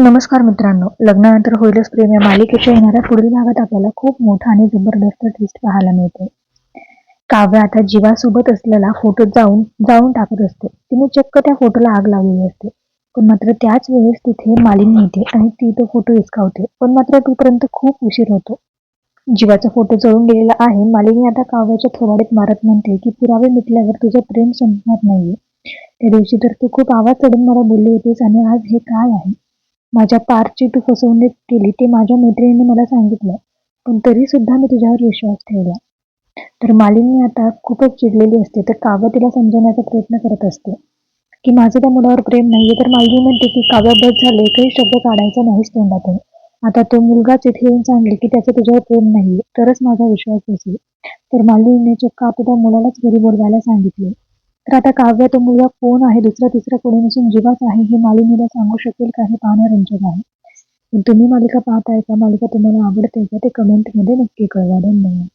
नमस्कार मित्रांनो. लग्नानंतर होईलच प्रेम या मालिकेच्या येणाऱ्या पुढील भागात आपल्याला खूप मोठा आणि जबरदस्त ट्विस्ट पाहायला मिळते काव्य आता जीवासोबत असलेला फोटो जाऊन जाऊन टाकत असते. तिने चक्क त्या फोटोला आग लावलेली असते. पण मात्र त्याच वेळेस तिथे मालिनी येते आणि ती तो फोटो हिसकावते. पण मात्र तोपर्यंत खूप उशीर होतो. जीवाचा फोटो जळून गेलेला आहे. मालिनी आता काव्याच्या थोबाडीत मारत म्हणते की पुरावे मिटल्यावर तुझं प्रेम संपणार नाहीये. त्या दिवशी तर तू खूप आवाज चढून मला बोलली होतीस आणि आज हे काय आहे? माझ्या पारची तू फसवणूक केली ते माझ्या मैत्रिणीने मला सांगितलं. पण तरी सुद्धा मी तुझ्यावर विश्वास ठेवला. तर मालिनी आता खूपच चिडलेली असते तर काव्य तिला समजवण्याचा प्रयत्न करत असते. की माझं त्या मुलावर प्रेम नाहीये तर मालिनी म्हणते की काव्य बस झाले काही शब्द काढायचा नाहीच तोंडातून आता तो मुलगाच इथे येऊन सांगेल की त्याचं तुझ्यावर प्रेम नाहीये तरच माझा विश्वास बसेल. तर मालिनीने चक्क आता त्या मुलालाच घरी बोलवायला सांगितले. तर आता काव्य तो मुलगा कोण आहे? दुसरा तिसरा कोणी नसून जीवाच आहे हे मालिनीला सांगू शकेल का? हे पाहणं रंजक आहे. पण तुम्ही मालिका पाहताय का? मालिका तुम्हाला आवडते का? ते कमेंटमध्ये नक्की कळवा. धन्यवाद.